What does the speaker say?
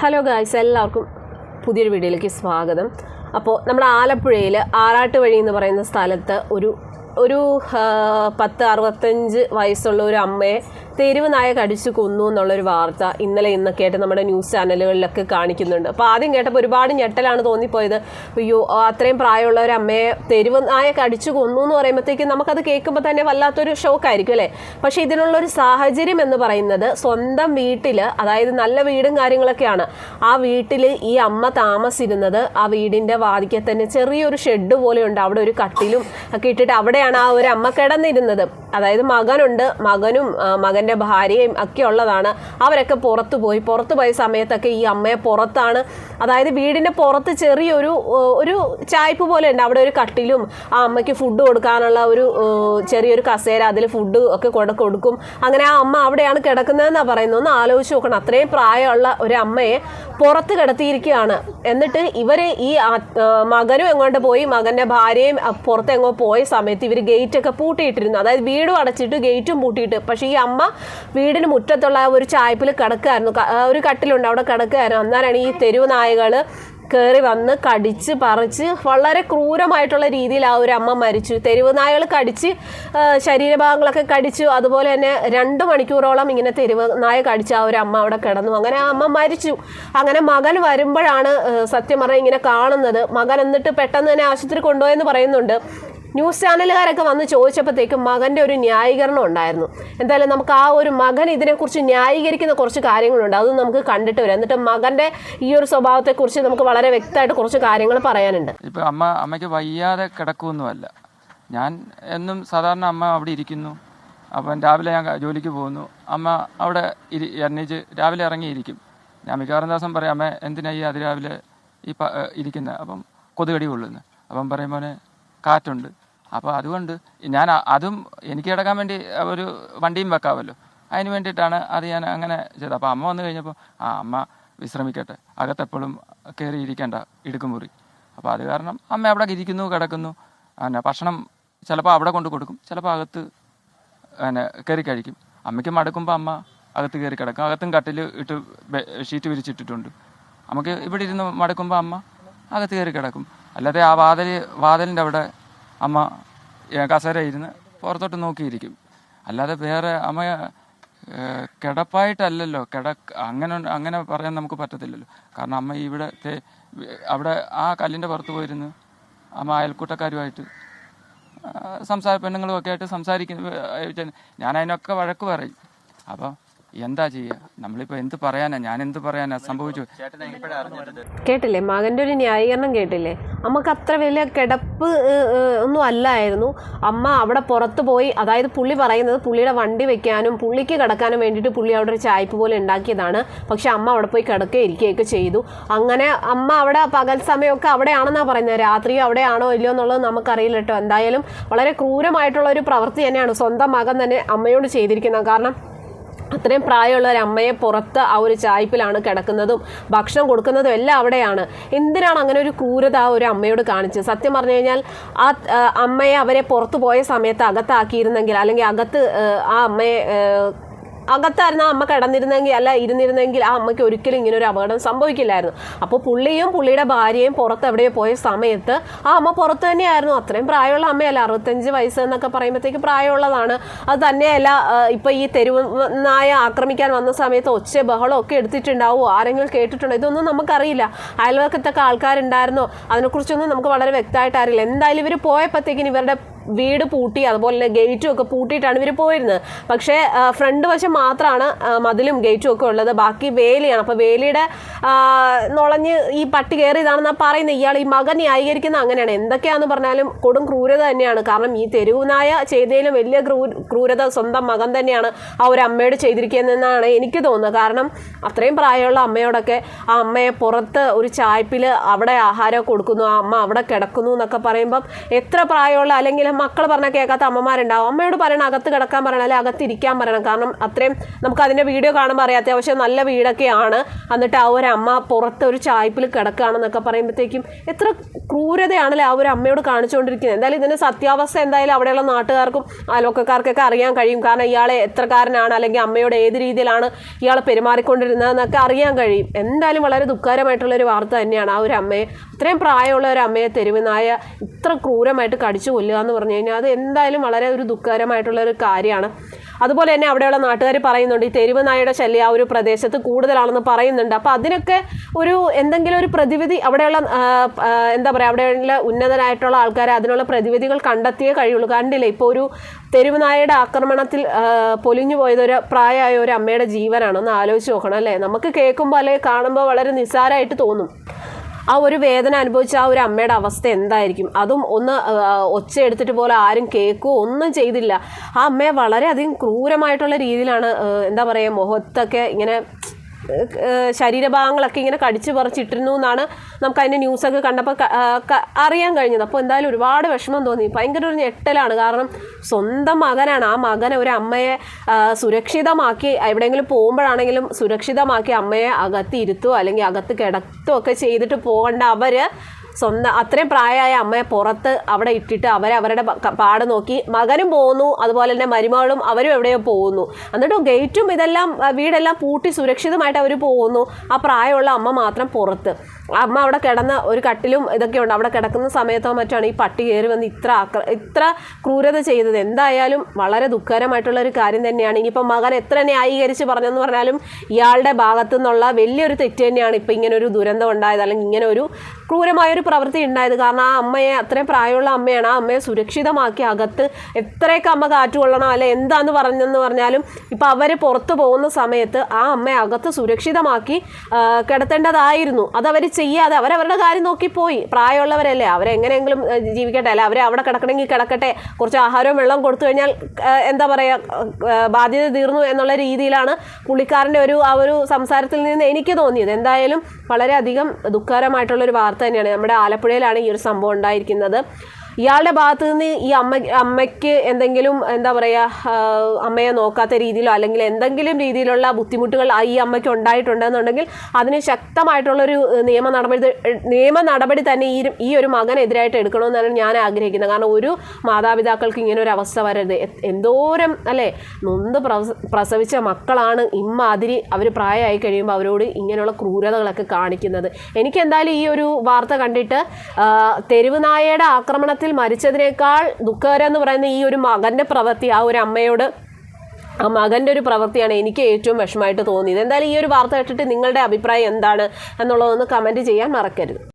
Hello guys എല്ലാവർക്കും പുതിയൊരു വീഡിയോയിലേക്ക് സ്വാഗതം. അപ്പോൾ നമ്മുടെ ആലപ്പുഴയിൽ ആറാട്ട് വഴി എന്ന് പറയുന്ന സ്ഥലത്ത് ഒരു ഒരു പത്ത് അറുപത്തഞ്ച് വയസ്സുള്ള ഒരു അമ്മയെ തെരുവ് നായ കടിച്ചു കൊന്നു എന്നുള്ളൊരു വാർത്ത ഇന്നലെ ഇന്നൊക്കെ ആയിട്ട് നമ്മുടെ ന്യൂസ് ചാനലുകളിലൊക്കെ കാണിക്കുന്നുണ്ട്. അപ്പോൾ ആദ്യം കേട്ടപ്പോൾ ഒരുപാട് ഞെട്ടലാണ് തോന്നിപ്പോയത്. അയ്യോ അത്രയും പ്രായമുള്ള ഒരു അമ്മയെ തെരുവ് നായ കടിച്ചു കൊന്നു എന്ന് പറയുമ്പോഴത്തേക്കും നമുക്കത് കേൾക്കുമ്പോൾ തന്നെ വല്ലാത്തൊരു ഷോക്കായിരിക്കും അല്ലേ? പക്ഷേ ഇതിനുള്ളൊരു സാഹചര്യം എന്ന് പറയുന്നത് സ്വന്തം വീട്ടിൽ അതായത് നല്ല വീടും കാര്യങ്ങളൊക്കെയാണ്. ആ വീട്ടിൽ ഈ അമ്മ താമസിരുന്നത് ആ വീടിന്റെ വാതിക്കെ തന്നെ ചെറിയൊരു ഷെഡ് പോലെയുണ്ട് അവിടെ ഒരു കട്ടിലും ഒക്കെ ഇട്ടിട്ട് ആ ഒരു അമ്മ കിടന്നിരുന്നത്. അതായത് മകനുണ്ട് മകനും മകന്റെ ഭാര്യയും ഒക്കെ ഉള്ളതാണ്. അവരൊക്കെ പുറത്തു പോയി. പുറത്തു പോയ സമയത്തൊക്കെ ഈ അമ്മയെ പുറത്താണ്. അതായത് വീടിന്റെ പുറത്ത് ചെറിയൊരു ഒരു ചായ്പ് പോലെ ഉണ്ട്. അവിടെ ഒരു കട്ടിലും ആ അമ്മയ്ക്ക് ഫുഡ് കൊടുക്കാനുള്ള ഒരു ചെറിയൊരു കസേര അതിൽ ഫുഡ് ഒക്കെ കൊട കൊടുക്കും. അങ്ങനെ ആ അമ്മ അവിടെയാണ് കിടക്കുന്നതെന്നാണ് പറയുന്നത്. ഒന്ന് ആലോചിച്ച് നോക്കണം. അത്രയും പ്രായമുള്ള ഒരു അമ്മയെ പുറത്ത് കിടത്തിയിരിക്കുകയാണ്. എന്നിട്ട് ഇവർ ഈ മകനും എങ്ങോട്ട് പോയി? മകന്റെ ഭാര്യയും പുറത്തെങ്ങോ പോയ സമയത്ത് ഇവർ ഗേറ്റൊക്കെ പൂട്ടിയിട്ടിരുന്നു. അതായത് വീടും അടച്ചിട്ട് ഗേറ്റും പൂട്ടിയിട്ട്. പക്ഷേ ഈ അമ്മ വീടിന് മുറ്റത്തുള്ള ഒരു ചായ്പിൽ കിടക്കുകയായിരുന്നു ഒരു കട്ടിലുണ്ട്. അവിടെ കിടക്കുകയായിരുന്നു അന്നേരമാണ് ഈ തെരുവ് നായകൾ കയറി വന്ന് കടിച്ച് പറിച്ച് വളരെ ക്രൂരമായിട്ടുള്ള രീതിയിൽ ആ ഒരു അമ്മ മരിച്ചു. തെരുവ് നായകൾ കടിച്ച് ശരീരഭാഗങ്ങളൊക്കെ കടിച്ചു. അതുപോലെ തന്നെ രണ്ട് മണിക്കൂറോളം ഇങ്ങനെ തെരുവ് നായ കടിച്ച് ആ ഒരു അമ്മ അവിടെ കിടന്നു. അങ്ങനെ ആ അമ്മ മരിച്ചു. അങ്ങനെ മകൻ വരുമ്പോഴാണ് സത്യം പറഞ്ഞാൽ ഇങ്ങനെ കാണുന്നത്. മകൻ എന്നിട്ട് പെട്ടെന്ന് തന്നെ ആശുപത്രി കൊണ്ടുപോയെന്ന് പറയുന്നുണ്ട്. ന്യൂസ് ചാനലുകാരൊക്കെ വന്ന് ചോദിച്ചപ്പോഴത്തേക്കും മകന്റെ ഒരു ന്യായീകരണം ഉണ്ടായിരുന്നു. എന്തായാലും നമുക്ക് ആ ഒരു മകൻ ഇതിനെക്കുറിച്ച് ന്യായീകരിക്കുന്ന കുറച്ച് കാര്യങ്ങളുണ്ട്. അത് നമുക്ക് കണ്ടിട്ട് വരാം. എന്നിട്ട് മകന്റെ ഈ ഒരു സ്വഭാവത്തെക്കുറിച്ച് നമുക്ക് വളരെ വ്യക്തമായിട്ട് കുറച്ച് കാര്യങ്ങൾ പറയാനുണ്ട്. ഇപ്പം അമ്മ അമ്മയ്ക്ക് വയ്യാതെ കിടക്കുമൊന്നുമല്ല ഞാൻ എന്നും സാധാരണ അമ്മ അവിടെ ഇരിക്കുന്നു. അപ്പം രാവിലെ ഞാൻ ജോലിക്ക് പോകുന്നു. അമ്മ അവിടെ ഇരി എണ്ണീച്ച് രാവിലെ ഇറങ്ങിയിരിക്കും. ഞാൻ മിക്കവാറും ദിവസം പറയും അമ്മ എന്തിനാ ഈ അതിരാവിലെ ഈ ഇരിക്കുന്നത് അപ്പം കൊതുകടി കൊള്ളുന്നത് അപ്പം പറയുമ്പോൾ കാറ്റുണ്ട്. അപ്പോൾ അതുകൊണ്ട് ഞാൻ അതും എനിക്ക് കിടക്കാൻ വേണ്ടി ഒരു വണ്ടിയും വെക്കാമല്ലോ അതിന് വേണ്ടിയിട്ടാണ് അത് ഞാൻ അങ്ങനെ ചെയ്തത്. അപ്പോൾ അമ്മ വന്നു കഴിഞ്ഞപ്പോൾ ആ അമ്മ വിശ്രമിക്കട്ടെ. അകത്തെപ്പോഴും കയറി ഇരിക്കേണ്ട ഇടുക്കുമുറി. അപ്പോൾ അത് കാരണം അമ്മ അവിടെ ഇരിക്കുന്നു കിടക്കുന്നു. പിന്നെ ഭക്ഷണം ചിലപ്പോൾ അവിടെ കൊണ്ട് കൊടുക്കും ചിലപ്പോൾ അകത്ത് പിന്നെ കയറി കഴിക്കും. അമ്മയ്ക്ക് മടുക്കുമ്പോൾ അമ്മ അകത്ത് കയറി കിടക്കും. അകത്തും കട്ടിൽ ഇട്ട് ഷീറ്റ് വിരിച്ചിട്ടിട്ടുണ്ട്. നമുക്ക് ഇവിടെ ഇരുന്ന് മടുക്കുമ്പോൾ അമ്മ അകത്ത് കയറി കിടക്കും. അല്ലാതെ ആ വാതിൽ വാതിലിന്റെ അവിടെ അമ്മ കസേരയിരുന്ന് പുറത്തോട്ട് നോക്കിയിരിക്കും. അല്ലാതെ വേറെ അമ്മ കിടപ്പായിട്ടല്ലല്ലോ. കിട അങ്ങനെ അങ്ങനെ പറയാൻ നമുക്ക് പറ്റത്തില്ലല്ലോ. കാരണം അമ്മ ഇവിടെ അവിടെ ആ കല്ലിന്റെ പുറത്ത് പോയിരുന്ന്. അമ്മ അയൽക്കൂട്ടക്കാരുമായിട്ട് സംസാര പെണ്ണുങ്ങളും ഒക്കെ ആയിട്ട് സംസാരിക്കുന്ന ഞാൻ അതിനൊക്കെ വഴക്ക് പറയും. അപ്പം എന്താ ചെയ്യുക നമ്മളിപ്പോൾ എന്ത് പറയാനാ? ഞാൻ എന്ത് പറയാനാ? സംഭവിച്ചു. കേട്ടില്ലേ? മകന്റെ ഒരു ന്യായീകരണം കേട്ടില്ലേ? അമ്മയ്ക്ക് അത്ര വലിയ കിടപ്പ് ഒന്നും അല്ലായിരുന്നു. അമ്മ അവിടെ പുറത്ത് പോയി അതായത് പുള്ളി പറയുന്നത് പുള്ളിയുടെ വണ്ടി വെക്കാനും പുള്ളിക്ക് കിടക്കാനും വേണ്ടിയിട്ട് പുള്ളി അവിടെ ഒരു ചായ്പ് പോലെ ഉണ്ടാക്കിയതാണ്. പക്ഷെ അമ്മ അവിടെ പോയി കിടക്കുകയും ഇരിക്കുകയൊക്കെ ചെയ്തു. അങ്ങനെ അമ്മ അവിടെ പകൽ സമയമൊക്കെ അവിടെയാണെന്നാണ് പറയുന്നത് രാത്രിയോ അവിടെയാണോ ഇല്ലയോ എന്നുള്ളത് നമുക്കറിയില്ല കേട്ടോ. എന്തായാലും വളരെ ക്രൂരമായിട്ടുള്ള ഒരു പ്രവൃത്തി തന്നെയാണ് സ്വന്തം മകൻ തന്നെ അമ്മയോട് ചെയ്തിരിക്കുന്നത്. കാരണം അത്രയും പ്രായമുള്ള ഒരു അമ്മയെ പുറത്ത് ആ ഒരു ചായ്പിലാണ് കിടക്കുന്നതും ഭക്ഷണം കൊടുക്കുന്നതും എല്ലാം അവിടെയാണ്. എന്തിനാണ് അങ്ങനെ ഒരു ക്രൂരത ആ ഒരു അമ്മയോട് കാണിച്ചത്? സത്യം പറഞ്ഞു കഴിഞ്ഞാൽ ആ അമ്മയെ അവരെ പുറത്തു പോയ സമയത്ത് അകത്താക്കിയിരുന്നെങ്കിൽ അല്ലെങ്കിൽ അകത്ത് ആ, അമ്മയെ അകത്തായിരുന്നു ആ അമ്മ കിടന്നിരുന്നെങ്കിൽ അല്ല ഇരുന്നിരുന്നെങ്കിൽ ആ അമ്മയ്ക്ക് ഒരിക്കലും ഇങ്ങനെ ഒരു അപകടം സംഭവിക്കില്ലായിരുന്നു. അപ്പോൾ പുള്ളിയും പുള്ളിയുടെ ഭാര്യയും പുറത്ത് എവിടെയോ പോയ സമയത്ത് ആ അമ്മ പുറത്ത് തന്നെയായിരുന്നു. അത്രയും പ്രായമുള്ള അമ്മയല്ല അറുപത്തഞ്ച് വയസ്സ് എന്നൊക്കെ പറയുമ്പോഴത്തേക്ക് പ്രായമുള്ളതാണ്. അത് തന്നെയല്ല ഇപ്പോൾ ഈ തെരുവ് നായ ആക്രമിക്കാൻ വന്ന സമയത്ത് ഒച്ച ബഹളമൊക്കെ എടുത്തിട്ടുണ്ടാവും? ആരെങ്കിലും കേട്ടിട്ടുണ്ടോ? ഇതൊന്നും നമുക്കറിയില്ല. അയൽവക്കത്തൊക്കെ ആൾക്കാരുണ്ടായിരുന്നോ? അതിനെക്കുറിച്ചൊന്നും നമുക്ക് വളരെ വ്യക്തമായിട്ട് അറിയില്ല. എന്തായാലും ഇവർ പോയപ്പോഴത്തേക്കിന് ഇവരുടെ വീട് പൂട്ടി അതുപോലെ ഗേറ്റും ഒക്കെ പൂട്ടിയിട്ടാണ് ഇവർ പോയിരുന്നത്. പക്ഷേ ഫ്രണ്ട് വശം മാത്രമാണ് മതിലും ഗേറ്റും ഒക്കെ ഉള്ളത്. ബാക്കി വേലിയാണ്. അപ്പോൾ വേലിയുടെ നുളഞ്ഞ് ഈ പട്ടി കയറിയതാണെന്നാണ് പറയുന്നത്. ഇയാൾ ഈ മകൻ ന്യായീകരിക്കുന്ന അങ്ങനെയാണ്. എന്തൊക്കെയാണെന്ന് പറഞ്ഞാലും കൊടും ക്രൂരത തന്നെയാണ്. കാരണം ഈ തെരുവുനായ ചെയ്തതിലും വലിയ ക്രൂ ക്രൂരത സ്വന്തം മകൻ തന്നെയാണ് ആ ഒരു അമ്മയോട് ചെയ്തിരിക്കുന്നതെന്നാണ് എനിക്ക് തോന്നുന്നത്. കാരണം അത്രയും പ്രായമുള്ള അമ്മയോടൊക്കെ ആ അമ്മയെ പുറത്ത് ഒരു ചായ്പിൽ അവിടെ ആഹാരം കൊടുക്കുന്നു ആ അമ്മ അവിടെ കിടക്കുന്നു എന്നൊക്കെ പറയുമ്പം എത്ര പ്രായമുള്ള അല്ലെങ്കിൽ മക്കൾ പറഞ്ഞാൽ കേൾക്കാത്ത അമ്മമാരുണ്ടാവും. അമ്മയോട് പറയണം അകത്ത് കിടക്കാൻ പറയണം അല്ലെങ്കിൽ അകത്തിരിക്കാൻ പറയണം. കാരണം അത്രയും നമുക്ക് അതിന്റെ വീഡിയോ കാണുമ്പോൾ അറിയാം അത്യാവശ്യം നല്ല വീടൊക്കെയാണ്. എന്നിട്ട് ആ ഒരു അമ്മ പുറത്ത് ഒരു ചായ്പിൽ കിടക്കുകയാണെന്നൊക്കെ പറയുമ്പോഴത്തേക്കും എത്ര ക്രൂരതയാണല്ലേ ആ ഒരു അമ്മയോട് കാണിച്ചുകൊണ്ടിരിക്കുന്നത്. എന്തായാലും ഇതിന്റെ സത്യാവസ്ഥ എന്തായാലും അവിടെയുള്ള നാട്ടുകാർക്കും അയൽവക്കക്കാർക്കൊക്കെ അറിയാൻ കഴിയും. കാരണം ഇയാളെ എത്രക്കാരനാണ് അല്ലെങ്കിൽ അമ്മയോട് ഏത് രീതിയിലാണ് ഇയാൾ പെരുമാറിക്കൊണ്ടിരുന്നതെന്നൊക്കെ അറിയാൻ കഴിയും. എന്തായാലും വളരെ ദുഃഖകരമായിട്ടുള്ള ഒരു വാർത്ത തന്നെയാണ് ആ ഒരു അമ്മയെ. ഇത്രയും പ്രായമുള്ള ഒരു അമ്മയെ തെരുവ് നായ ഇത്ര ക്രൂരമായിട്ട് കടിച്ചു കൊല്ലുക എന്ന് പറഞ്ഞു കഴിഞ്ഞാൽ അത് എന്തായാലും വളരെ ഒരു ദുഃഖകരമായിട്ടുള്ള ഒരു കാര്യമാണ്. അതുപോലെ തന്നെ അവിടെയുള്ള നാട്ടുകാർ പറയുന്നുണ്ട് ഈ തെരുവ് നായയുടെ ശല്യം ആ ഒരു പ്രദേശത്ത് കൂടുതലാണെന്ന് പറയുന്നുണ്ട്. അപ്പോൾ അതിനൊക്കെ ഒരു എന്തെങ്കിലും ഒരു പ്രതിവിധി അവിടെയുള്ള എന്താ പറയുക അവിടെയുള്ള ഉന്നതനായിട്ടുള്ള ആൾക്കാർ അതിനുള്ള പ്രതിവിധികൾ കണ്ടെത്തിയേ കഴിയുള്ളൂ. കണ്ടില്ലേ ഇപ്പോൾ ഒരു തെരുവ് നായയുടെ ആക്രമണത്തിൽ പൊലിഞ്ഞു പോയത് ഒരു പ്രായമായ ഒരു അമ്മയുടെ ജീവനാണ് ഒന്ന് ആലോചിച്ച് നോക്കണം അല്ലേ? നമുക്ക് കേൾക്കുമ്പോൾ അല്ലെങ്കിൽ കാണുമ്പോൾ വളരെ നിസ്സാരമായിട്ട് തോന്നും. ആ ഒരു വേദന അനുഭവിച്ച ആ ഒരു അമ്മയുടെ അവസ്ഥ എന്തായിരിക്കും? അതും ഒന്ന് ഒച്ച എടുത്തിട്ട് പോലെ ആരും കേൾക്കുകയോ ഒന്നും ചെയ്തില്ല. ആ അമ്മയെ വളരെയധികം ക്രൂരമായിട്ടുള്ള രീതിയിലാണ് എന്താ പറയുക മുഖത്തൊക്കെ ഇങ്ങനെ ശരീരഭാഗങ്ങളൊക്കെ ഇങ്ങനെ കടിച്ചു പറിച്ചിട്ടിരുന്നു എന്നാണ് നമുക്ക് അതിന്റെ ന്യൂസൊക്കെ കണ്ടപ്പോൾ അറിയാൻ കഴിഞ്ഞത്. അപ്പോൾ എന്തായാലും ഒരുപാട് വിഷമം തോന്നി. ഭയങ്കര ഒരു ഞെട്ടലാണ്. കാരണം സ്വന്തം മകനാണ്. ആ മകനെ ഒരു അമ്മയെ സുരക്ഷിതമാക്കി എവിടെയെങ്കിലും പോകുമ്പോഴാണെങ്കിലും സുരക്ഷിതമാക്കി അമ്മയെ അകത്ത് ഇരുത്തുകയോ അല്ലെങ്കിൽ അകത്ത് കിടത്തുകയോ ഒക്കെ ചെയ്തിട്ട് പോകേണ്ട അവർ സ്വന്തം അത്രയും പ്രായമായ അമ്മയെ പുറത്ത് അവിടെ ഇട്ടിട്ട് അവരെ അവരുടെ പാട് നോക്കി മകനും പോകുന്നു അതുപോലെ തന്നെ മരുമകളും അവരും എവിടെയോ പോകുന്നു. എന്നിട്ട് ഗേറ്റും ഇതെല്ലാം വീടെല്ലാം പൂട്ടി സുരക്ഷിതമായിട്ട് അവർ പോകുന്നു. ആ പ്രായമുള്ള അമ്മ മാത്രം പുറത്ത്. അമ്മ അവിടെ കിടന്ന ഒരു കട്ടിലും ഇതൊക്കെ ഉണ്ട്. അവിടെ കിടക്കുന്ന സമയത്തോ മറ്റാണ് ഈ പട്ടി കയറി വന്ന് ഇത്ര ആക്ര ഇത്ര ക്രൂരത ചെയ്തത്. എന്തായാലും വളരെ ദുഃഖകരമായിട്ടുള്ള ഒരു കാര്യം തന്നെയാണ്. ഇനിയിപ്പോൾ മകൻ എത്ര ന്യായീകരിച്ച് പറഞ്ഞെന്ന് പറഞ്ഞാലും ഇയാളുടെ ഭാഗത്തു നിന്നുള്ള വലിയൊരു തെറ്റ് തന്നെയാണ് ഇപ്പം ഇങ്ങനെ ഒരു ദുരന്തം ഉണ്ടായത്. അല്ലെങ്കിൽ ഇങ്ങനെ ഒരു ക്രൂരമായൊരു പ്രവൃത്തി ഉണ്ടായത്. കാരണം ആ അമ്മയെ അത്രയും പ്രായമുള്ള അമ്മയാണ് ആ അമ്മയെ സുരക്ഷിതമാക്കി അകത്ത് എത്രയൊക്കെ അമ്മ കാറ്റ് കൊള്ളണം അല്ലെ എന്താന്ന് പറഞ്ഞെന്ന് പറഞ്ഞാലും ഇപ്പം അവർ പുറത്തു പോകുന്ന സമയത്ത് ആ അമ്മയെ അകത്ത് സുരക്ഷിതമാക്കി കിടത്തേണ്ടതായിരുന്നു. അത് അവർ ചെയ്യാതെ അവരവരുടെ കാര്യം നോക്കി പോയി. പ്രായമുള്ളവരല്ലേ അവരെങ്ങനെയെങ്കിലും ജീവിക്കട്ടെ അല്ലെ അവരെ അവിടെ കിടക്കണമെങ്കിൽ കിടക്കട്ടെ കുറച്ച് ആഹാരവും വെള്ളം കൊടുത്തു കഴിഞ്ഞാൽ എന്താ പറയുക ബാധ്യത തീർന്നു എന്നുള്ള രീതിയിലാണ് പുള്ളിക്കാരന്റെ ഒരു ആ ഒരു സംസാരത്തിൽ നിന്ന് എനിക്ക് തോന്നിയത്. എന്തായാലും വളരെയധികം ദുഃഖകരമായിട്ടുള്ളൊരു വാർത്ത തന്നെയാണ്. നമ്മുടെ ആലപ്പുഴയിലാണ് ഈ ഒരു സംഭവം ഉണ്ടായിരിക്കുന്നത്. ഇയാളുടെ ഭാഗത്ത് നിന്ന് ഈ അമ്മ അമ്മയ്ക്ക് എന്തെങ്കിലും എന്താ പറയുക അമ്മയെ നോക്കാത്ത രീതിയിലോ അല്ലെങ്കിൽ എന്തെങ്കിലും രീതിയിലുള്ള ബുദ്ധിമുട്ടുകൾ ഈ അമ്മയ്ക്ക് ഉണ്ടായിട്ടുണ്ടെന്നുണ്ടെങ്കിൽ അതിന് ശക്തമായിട്ടുള്ളൊരു നിയമ നടപടി നിയമ നടപടി തന്നെ ഈ ഈ ഒരു മകനെതിരായിട്ട് എടുക്കണമെന്നാണ് ഞാൻ ആഗ്രഹിക്കുന്നത്. കാരണം ഒരു മാതാപിതാക്കൾക്ക് ഇങ്ങനെ ഒരു അവസ്ഥ വരരുത്. എന്തോരം അല്ലേ? നൊന്ത് പ്രസവിച്ച മക്കളാണ് ഇമ്മാതിരി അവർ പ്രായമായി കഴിയുമ്പോൾ അവരോട് ഇങ്ങനെയുള്ള ക്രൂരതകളൊക്കെ കാണിക്കുന്നത്. എനിക്ക് എന്തായാലും ഈ ഒരു വാർത്ത കണ്ടിട്ട് തെരുവുനായയുടെ തെരുവ് നായയുടെ മരിച്ചതിനേക്കാൾ ദുഃഖകരം എന്ന് പറയുന്ന ഈ ഒരു മകന്റെ പ്രവൃത്തി ആ ഒരു അമ്മയോട് ആ മകന്റെ ഒരു പ്രവൃത്തിയാണ് എനിക്ക് ഏറ്റവും വിഷമമായിട്ട് തോന്നിയത്. എന്തായാലും ഈ ഒരു വാർത്ത കേട്ടിട്ട് നിങ്ങളുടെ അഭിപ്രായം എന്താണ് എന്നുള്ളതൊന്ന് കമന്റ് ചെയ്യാൻ മറക്കരുത്.